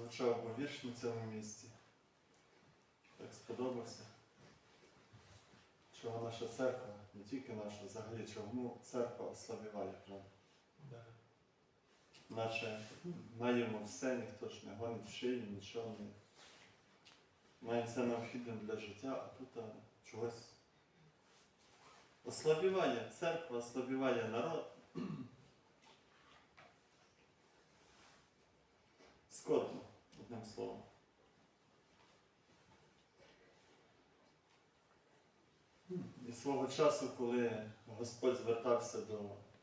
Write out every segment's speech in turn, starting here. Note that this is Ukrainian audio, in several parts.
звучав би вірш на цьому місці. Так сподобався. Чого наша церква, не тільки наша, взагалі, чому церква ослабіває, правда? Наче маємо все, ніхто ж не гонить в шиї, нічого не. Маємо все необхідне для життя, а тут а, чогось ослабіває церква, ослабіває народ. Скотно, одним словом. І свого часу, коли Господь звертався до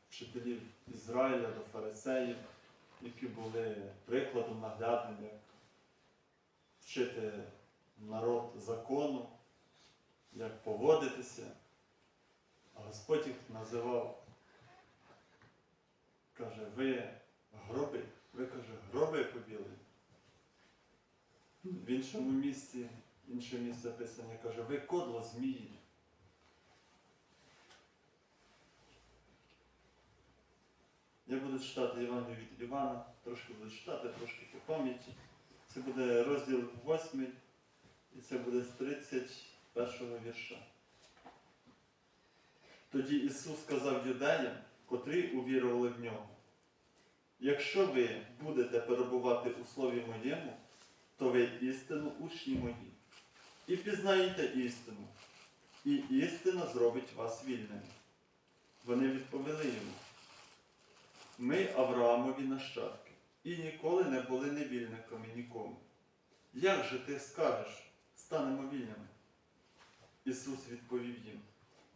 вчителів Ізраїля, до фарисеїв, які були прикладом наглядним, як вчити народ закону, як поводитися, а Господь їх називав, каже, ви гроби, ви каже, гроби побіли. В іншому місці, інше місце писання каже, ви кодло змії. Я буду читати Євангелію від Івана, трошки буду читати, трошки по пам'яті. Це буде розділ 8, і це буде з 31 вірша. Тоді Ісус сказав юдеям, котрі увірували в нього. Якщо ви будете перебувати у слові моєму, то ви істину учні мої, і пізнаєте істину, і істина зробить вас вільними. Вони відповіли йому. Ми Авраамові нащадки і ніколи не були невільниками нікому. Як же ти скажеш, станемо вільними? Ісус відповів їм: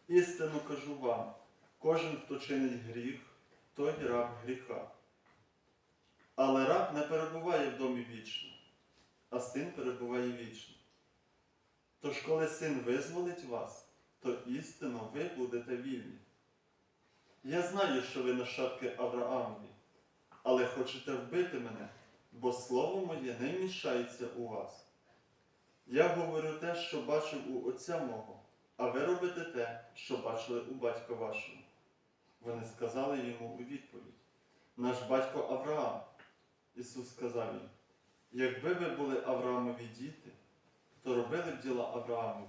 Істину кажу вам, кожен, хто чинить гріх, той раб гріха. Але раб не перебуває в домі вічно, а син перебуває вічно. Тож, коли син визволить вас, то істинно ви будете вільні. Я знаю, що ви нащадки Авраамові, але хочете вбити мене, бо слово моє не вміщається у вас. Я говорю те, що бачив у Отця мого, а ви робите те, що бачили у батька вашого. Вони сказали йому у відповідь: Наш батько Авраам. Ісус сказав їм, якби ви були Авраамові діти, то робили б діла Авраамові.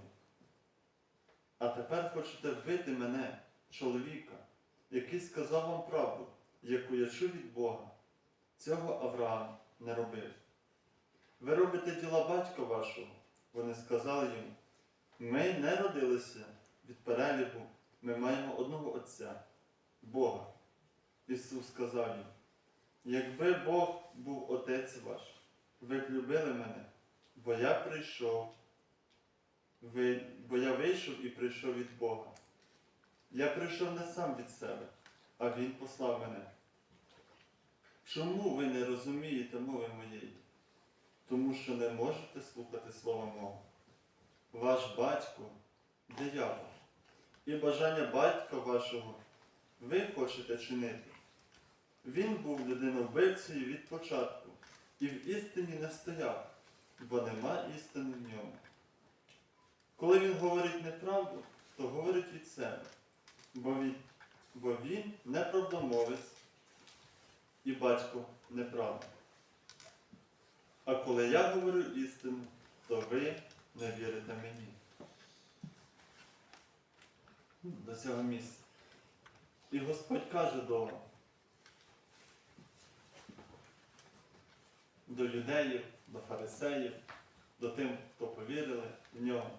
А тепер хочете вбити мене, чоловіка який сказав вам правду, яку я чув від Бога. Цього Авраам не робив. Ви робите діла батька вашого, вони сказали йому, ми не родилися від перелігу, ми маємо одного Отця, Бога. Ісус сказав їм, якби Бог був Отець ваш, ви б любили мене, бо я прийшов, ви, бо я вийшов і прийшов від Бога. Я прийшов не сам від себе, а Він послав мене. Чому ви не розумієте мови моєї? Тому що не можете слухати слова мого. Ваш батько диявол. І бажання батька вашого ви хочете чинити. Він був людиновбивцею від початку і в істині не стояв, бо нема істини в ньому. Коли він говорить неправду, то говорить від себе бо він, бо він неправдомовець і батько неправда. А коли я говорю істину, то ви не вірите мені. До цього місця. І Господь каже до, до юдеїв, до фарисеїв, до тим, хто повірили в нього.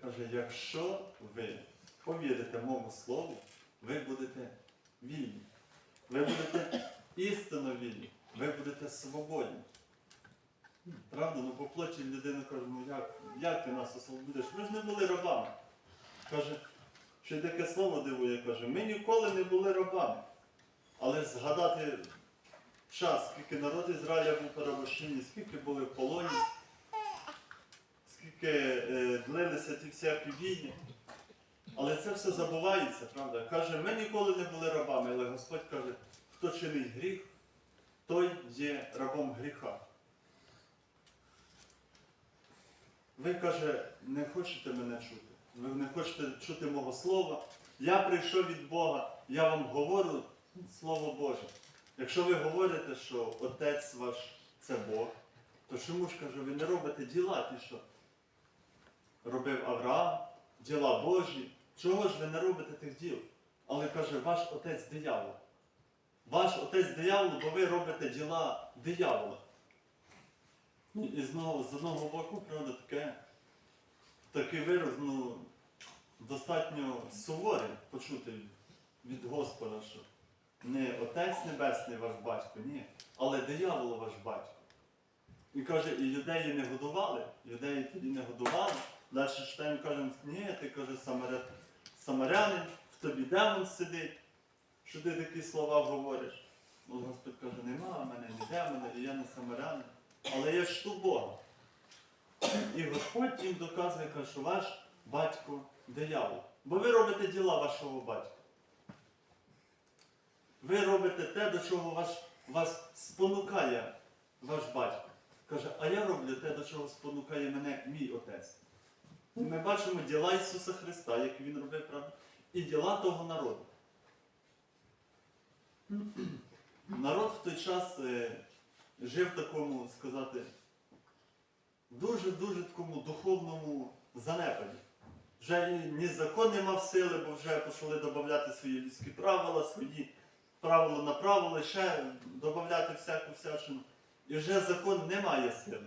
Каже, якщо ви повірите моєму слову, ви будете вільні. Ви будете істинно вільні, ви будете свободні. Правда, ну по плоті людина каже, ну як, як ти нас освободиш? Ми ж не були рабами. Каже, що таке слово дивує, каже, ми ніколи не були рабами. Але згадати час, скільки народ Ізраїля був перебощені, скільки були в полоні, скільки е, длилися ті всякі війни. Але це все забувається, правда? Каже, ми ніколи не були рабами, але Господь каже, хто чинить гріх, той є рабом гріха. Ви, каже, не хочете мене чути. Ви не хочете чути мого слова. Я прийшов від Бога, я вам говорю Слово Боже. Якщо ви говорите, що Отець ваш це Бог, то чому ж каже, ви не робите діла ті, що робив Авраам, діла Божі? Чого ж ви не робите тих діл? Але каже, ваш отець диявол. Ваш отець диявол, бо ви робите діла диявола. Ну, І знову з одного боку, правда, таке, такий вираз, ну, достатньо суворий почути від Господа, що не Отець Небесний ваш батько, ні, але диявол ваш батько. І каже, і юдеї не годували, юдеї тоді не годували. Далі читаємо, кажемо, ні, ти каже, самаря... самарянин, в тобі демон сидить, що ти такі слова говориш. Ну, Господь каже, нема мене ні демона, і я не самарянин, але я чту Бога. І Господь їм доказує, каже, що ваш батько диявол. Бо ви робите діла вашого батька. Ви робите те, до чого ваш, вас спонукає ваш батько. Каже, а я роблю те, до чого спонукає мене мій отець. І ми бачимо діла Ісуса Христа, які Він робив, правда, і діла того народу. Народ в той час е, жив в такому, сказати, дуже-дуже такому духовному занепаді. Вже ні закон не мав сили, бо вже почали додати свої людські правила, свої правила на правила, ще додати всяку всячину. І вже закон не має сили.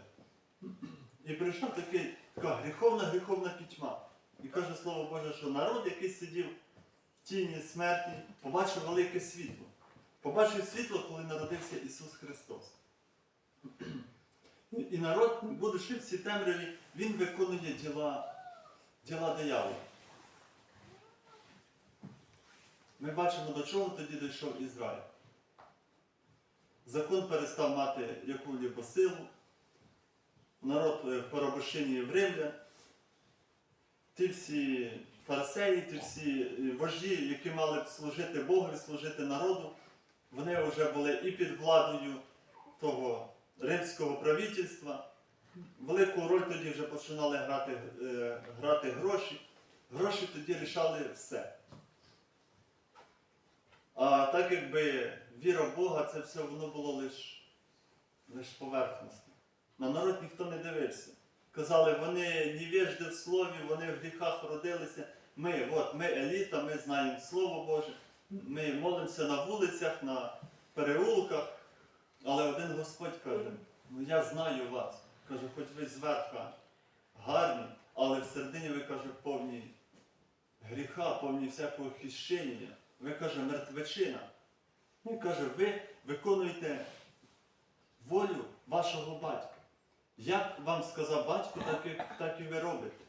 І прийшов такий, така гріховна, гріховна пітьма. І каже Слово Боже, що народ, який сидів в тіні смерті, побачив велике світло. Побачив світло, коли народився Ісус Христос. І народ, будучи в цій темряві, він виконує діла, діла диявола. Ми бачимо, до чого тоді дійшов Ізраїль. Закон перестав мати яку-либо силу, народ е, в порабощенні в римлян, ті всі фарисеї, ті всі е, вожді, які мали б служити Богу і служити народу, вони вже були і під владою того римського правительства. Велику роль тоді вже починали грати, е, грати гроші. Гроші тоді рішали все. Так якби віра в Бога, це все воно було лише лиш поверхностно. На народ ніхто не дивився. Казали, вони невежди в слові, вони в гріхах родилися. Ми, от, ми еліта, ми знаємо Слово Боже, ми молимося на вулицях, на переулках. Але один Господь каже, ну я знаю вас. Каже, хоч ви зверха гарні, але всередині ви каже, повні гріха, повні всякого хищення. Ви каже, мертвечина. Він каже, ви виконуєте волю вашого батька. Як вам сказав батько, так і, так і ви робите.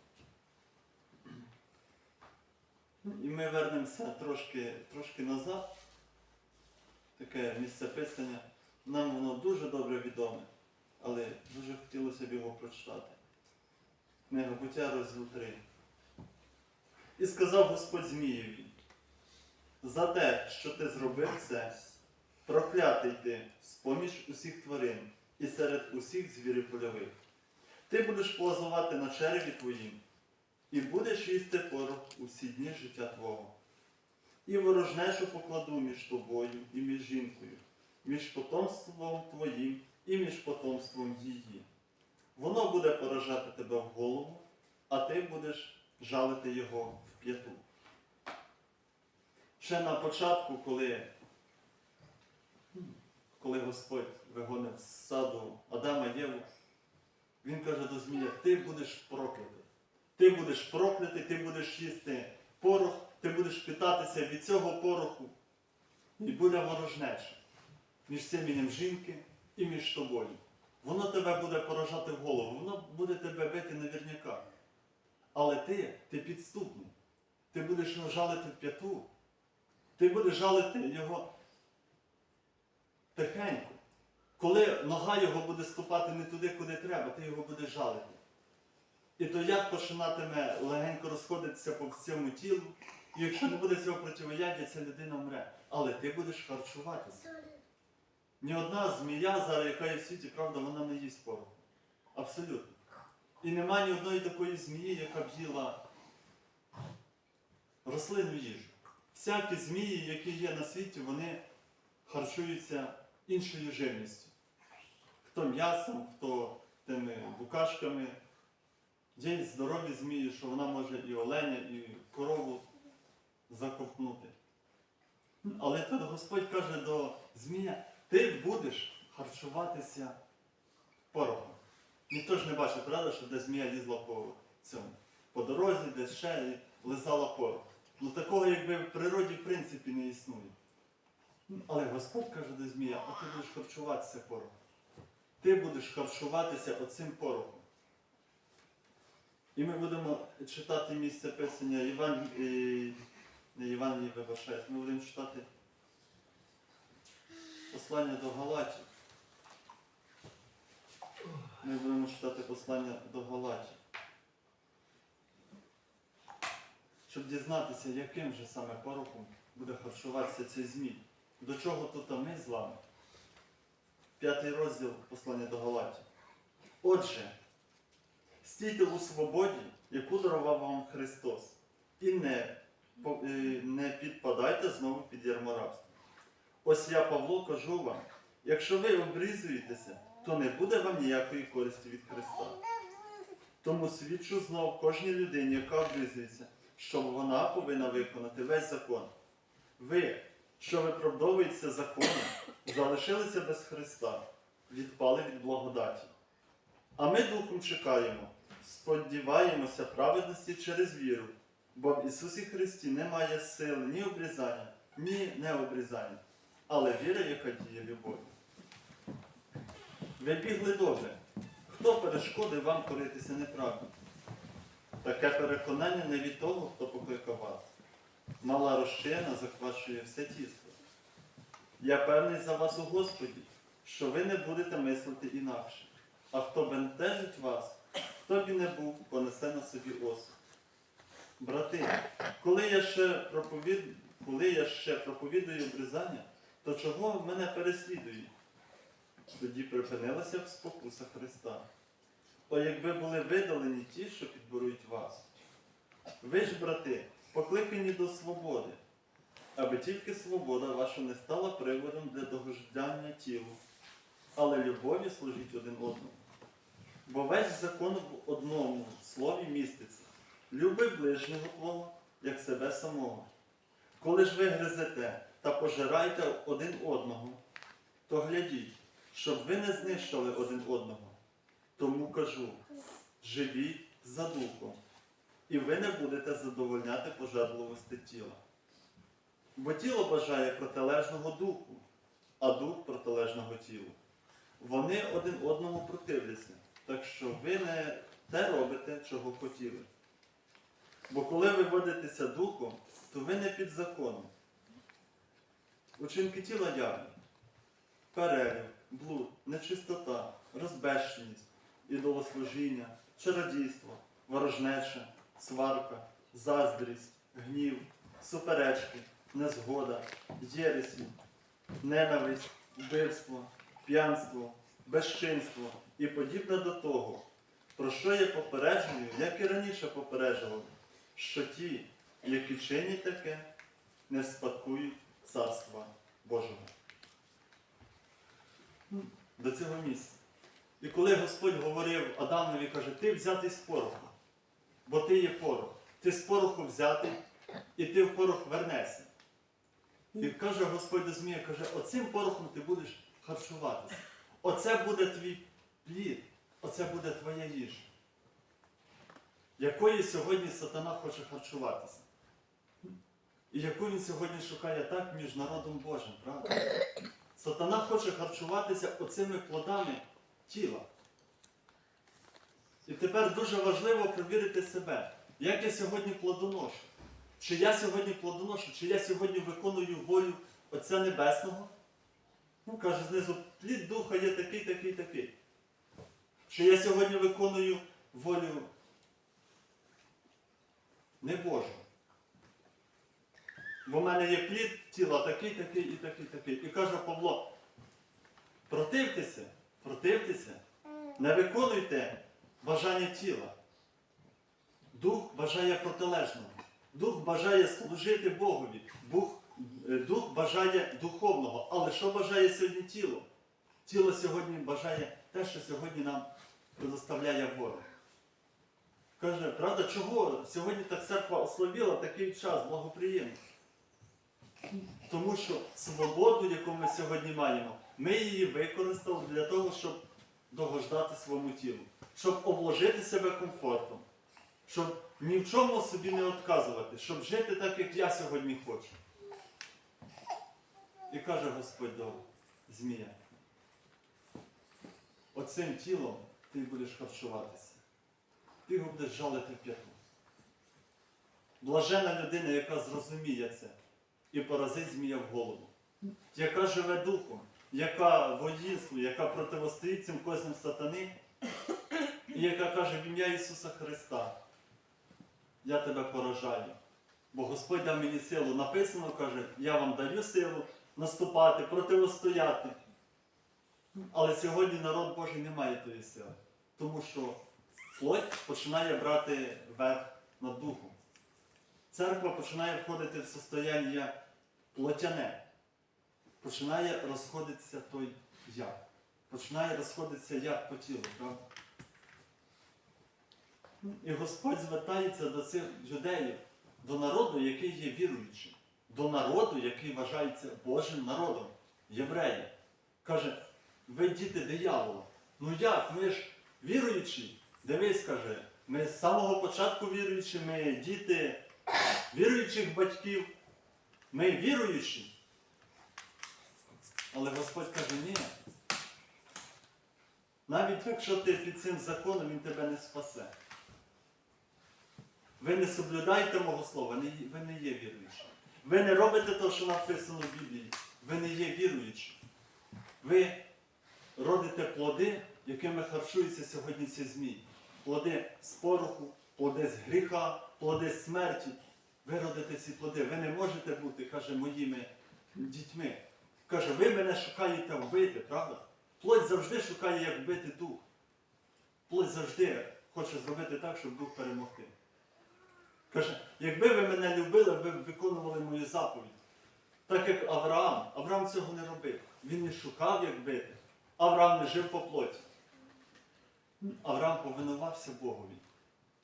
І ми вернемося трошки, трошки назад. Таке місце писання. Нам воно дуже добре відоме, але дуже хотілося б його прочитати. Книга буття розділ 3. І сказав Господь Змієві, за те, що ти зробив це, проклятий ти з-поміж усіх тварин і серед усіх звірів польових. Ти будеш позувати на череві твоїм, і будеш їсти порох усі дні життя твого. І ворожнечу покладу між тобою і між жінкою, між потомством твоїм і між потомством її. Воно буде поражати тебе в голову, а ти будеш жалити його в п'яту. Ще на початку, коли, коли Господь вигонив з саду Адама і Єву, він каже до Змія, ти будеш проклятий. Ти будеш проклятий, ти будеш їсти порох, ти будеш питатися від цього пороху. І буде ворожнеча між сім'ям жінки і між тобою. Воно тебе буде поражати в голову, воно буде тебе бити наверняка. Але ти, ти підступний. Ти будеш жалити в п'яту. Ти будеш жалити його тихенько. Коли нога його буде ступати не туди, куди треба, ти його будеш жалити. І то як починатиме легенько розходитися по всьому тілу, і якщо не буде цього противоядя, ця людина вмре. Але ти будеш харчуватися. Ні одна змія зараз, яка є в світі, правда, вона не їсть пороху. Абсолютно. І нема ні одної такої змії, яка б їла рослинну їжу. Всякі змії, які є на світі, вони харчуються іншою живністю. хто м'ясом, хто тими букашками. Є здорові змії, що вона може і оленя, і корову заковтнути. Але тут Господь каже до змія, ти будеш харчуватися порохом. Ніхто ж не бачив, правда, що де змія лізла по цьому, по дорозі, десь ще лизала порох. Ну такого якби в природі в принципі не існує. Але Господь каже до змія, а ти будеш харчуватися порохом. Ти будеш харчуватися оцим порохом. І ми будемо читати місце писання Іван... е, не Євангелії, вибачаюсь, ми будемо читати послання до Галатів. Ми будемо читати послання до Галатів. Щоб дізнатися, яким же саме порохом буде харчуватися цей змій. До чого тут ми з вами? П'ятий розділ послання до Галатів. Отже, стійте у свободі, яку дарував вам Христос, і не, е, не підпадайте знову під ярмо рабства. Ось я, Павло, кажу вам, якщо ви обрізуєтеся, то не буде вам ніякої користі від Христа. Тому свідчу знов кожній людині, яка обрізується, що вона повинна виконати весь закон. Ви, що виправдовуєтеся законом, залишилися без Христа, відпали від благодаті. А ми духом чекаємо, сподіваємося праведності через віру, бо в Ісусі Христі немає сили ні обрізання, ні необрізання, але віра, яка діє любові. Ви бігли добре. Хто перешкодив вам коритися неправду? Таке переконання не від того, хто покликав вас. Мала розчина захвачує все тісто. Я певний за вас у Господі, що ви не будете мислити інакше. А хто бентежить вас, хто б і не був, понесе на собі осуд. Брати, коли я ще проповід... коли я ще проповідую обрізання, то чого мене переслідують? Тоді припинилася б спокуса Христа. О, якби були видалені ті, що підборують вас. Ви ж, брати, покликані до свободи, аби тільки свобода ваша не стала приводом для догоджання тілу, але любові служіть один одному. Бо весь закон в одному слові міститься. Люби ближнього твого, як себе самого. Коли ж ви гризете та пожираєте один одного, то глядіть, щоб ви не знищили один одного. Тому кажу, живіть за духом, і ви не будете задовольняти пожадливості тіла. Бо тіло бажає протилежного духу, а дух протилежного тілу. Вони один одному противляться, так що ви не те робите, чого хотіли. Бо коли ви водитеся духом, то ви не під законом. Учинки тіла явні. Перелів, блуд, нечистота, розбещеність, ідолослужіння, чародійство, ворожнеча, сварка, заздрість, гнів, суперечки, незгода, єресі, ненависть, вбивство, п'янство, безчинство і подібне до того, про що я попереджую, як і раніше попереджував, що ті, які чинять таке, не спадкують Царства Божого. До цього місця. І коли Господь говорив Адамові, каже, ти взятий з пороху, бо ти є порох. Ти з пороху взятий, і ти в порох вернешся. І каже Господь до Змія, каже, оцим порохом ти будеш харчуватися. Оце буде твій плід, оце буде твоя їжа. Якої сьогодні сатана хоче харчуватися? І яку він сьогодні шукає так між народом Божим, правда? Сатана хоче харчуватися оцими плодами тіла. І тепер дуже важливо провірити себе, як я сьогодні плодоношу. Чи я сьогодні плодоношу, чи я сьогодні виконую волю Отця Небесного? Ну, каже знизу, плід духа є такий, такий, такий. Чи я сьогодні виконую волю не Божу? Бо в мене є плід тіла такий, такий і такий, такий. І каже Павло, противтеся, противтеся, не виконуйте бажання тіла. Дух бажає протилежного. Дух бажає служити Богові. Дух, е, дух бажає духовного. Але що бажає сьогодні тіло? Тіло сьогодні бажає те, що сьогодні нам предоставляє ворог. Каже, правда, чого сьогодні так церква ослабіла такий час, благоприємний? Тому що свободу, яку ми сьогодні маємо, ми її використали для того, щоб догождати своєму тілу, щоб обложити себе комфортом, щоб ні в чому собі не відказувати, щоб жити так, як я сьогодні хочу. І каже Господь до Змія, оцим тілом ти будеш харчуватися. Ти його будеш жалити в п'яту. Блажена людина, яка зрозуміє це і поразить змія в голову, яка живе духом, яка воїнствує, яка противостоїть цим козням сатани, і яка каже в ім'я Ісуса Христа, я тебе поражаю. Бо Господь дав мені силу. Написано, каже, я вам даю силу наступати, противостояти. Але сьогодні народ Божий не має тої сили. Тому що плоть починає брати верх над духом. Церква починає входити в состояння плотяне. Починає розходитися той я. Починає розходитися як по тілу, правда? І Господь звертається до цих юдеїв, до народу, який є віруючим, до народу, який вважається Божим народом, євреї. Каже, ви діти диявола. Ну як? Ми ж віруючі. Дивись, каже, ми з самого початку віруючі, ми діти віруючих батьків. Ми віруючі. Але Господь каже, ні. Навіть якщо ти під цим законом, він тебе не спасе. Ви не соблюдаєте мого слова, ви не є віруючі. Ви не робите те, що написано в Біблії. Ви не є віруючі. Ви родите плоди, якими харчується сьогодні цей змій. Плоди з пороху, плоди з гріха, плоди смерті. Ви родите ці плоди. Ви не можете бути, каже, моїми дітьми. Каже, ви мене шукаєте вбити, правда? Плоть завжди шукає, як вбити дух. Плоть завжди хоче зробити так, щоб дух перемогти. Каже, якби ви мене любили, ви б виконували мою заповідь. Так як Авраам. Авраам цього не робив. Він не шукав, як бити. Авраам не жив по плоті. Авраам повинувався Богові.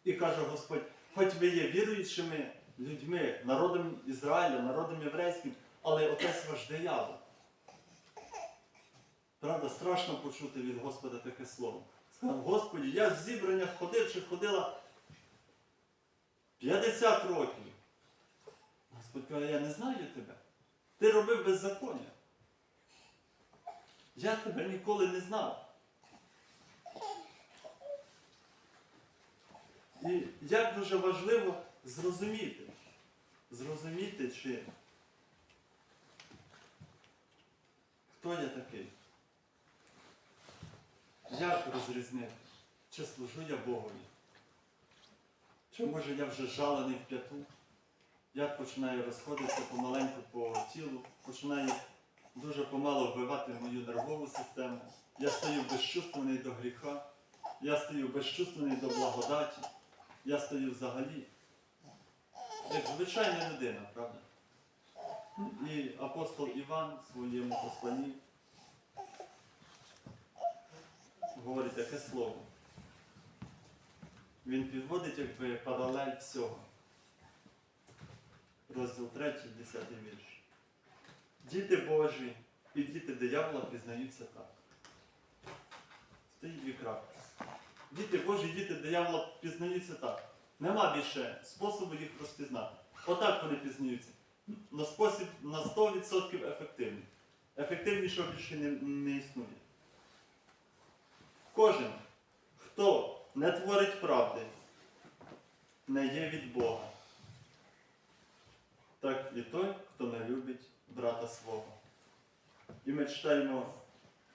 І каже Господь, хоч ви є віруючими людьми, народом Ізраїля, народом єврейським, але отець ваш диявол. Правда, страшно почути від Господа таке слово. Сказав, Господі, я в зібраннях ходив чи ходила 50 років. Господь каже, я не знаю тебе. Ти робив беззаконня. Я тебе ніколи не знав. І як дуже важливо зрозуміти, зрозуміти, чи хто я такий. Як розрізнити, чи служу я Богові? Чи може я вже жалений в п'яту? Як починаю розходитися помаленьку по тілу, починаю дуже помало вбивати мою нервову систему. Я стаю безчувственний до гріха, я стаю безчувственний до благодаті, я стаю взагалі як звичайна людина, правда? І апостол Іван в своєму посланні говорить таке слово. Він підводить якби паралель всього. Розділ 3, 10 вірш. Діти Божі і діти диявола пізнаються так. Стоїть дві крапки. Діти Божі діти диявола пізнаються так. Нема більше способу їх розпізнати. Отак вони пізнаються. На спосіб на 100% ефективний. Ефективнішого більше не, не існує. Кожен, хто не творить правди, не є від Бога. Так і той, хто не любить брата свого. І ми читаємо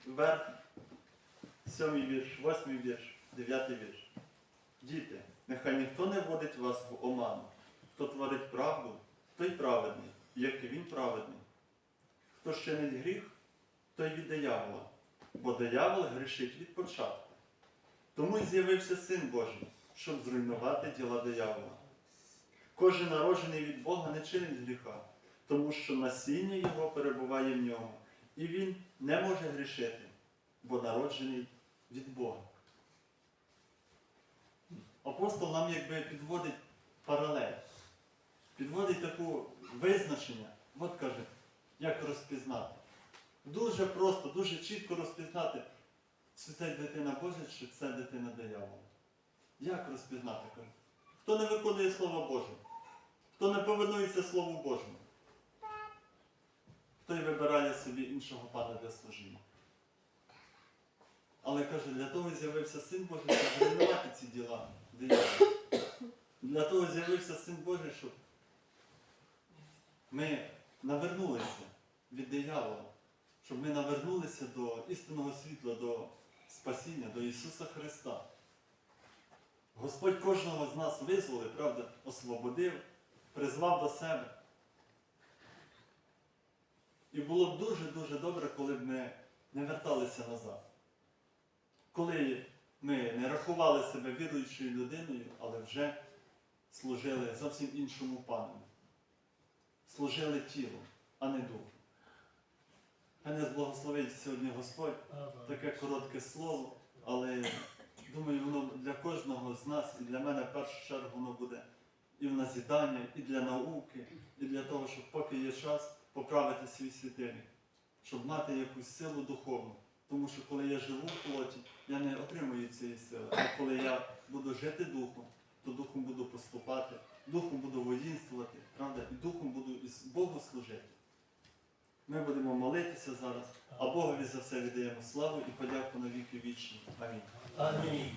верх, сьомий вірш, восьмий вірш, дев'ятий вірш. Діти, нехай ніхто не вводить вас в оману. Хто творить правду, той праведний, як і він праведний. Хто чинить гріх, той від диявола, бо диявол грішить від початку. Тому й з'явився Син Божий, щоб зруйнувати діла диявола. Кожен народжений від Бога не чинить гріха, тому що насіння його перебуває в ньому, і він не може грішити, бо народжений від Бога. Апостол нам якби підводить паралель, підводить таку визначення, от каже, як розпізнати. Дуже просто, дуже чітко розпізнати, чи це дитина Божа, чи це дитина диявола. Як розпізнати? Хто не виконує Слово Боже, хто не повинується Слову Божому, той вибирає собі іншого пана для служіння. Але каже, для того з'явився Син Божий, щоб зруйнувати ці діла диявола. Для того з'явився Син Божий, щоб ми навернулися від диявола, щоб ми навернулися до істинного світла, до спасіння, до Ісуса Христа. Господь кожного з нас визволив, правда, освободив, призвав до себе. І було б дуже-дуже добре, коли б ми не верталися назад. Коли ми не рахували себе віруючою людиною, але вже служили зовсім іншому пану. Служили тілом, а не духом. Нас благословить сьогодні Господь таке коротке слово, але думаю, воно для кожного з нас і для мене в першу чергу воно буде і в назідання, і для науки, і для того, щоб поки є час поправити свій світильник, щоб мати якусь силу духовну. Тому що коли я живу в плоті, я не отримую цієї сили. А коли я буду жити духом, то духом буду поступати, духом буду воїнствувати, правда, і духом буду Богу служити. Ми будемо молитися зараз, а Богові за все віддаємо славу і подяку на віки вічні. Амінь. Амінь.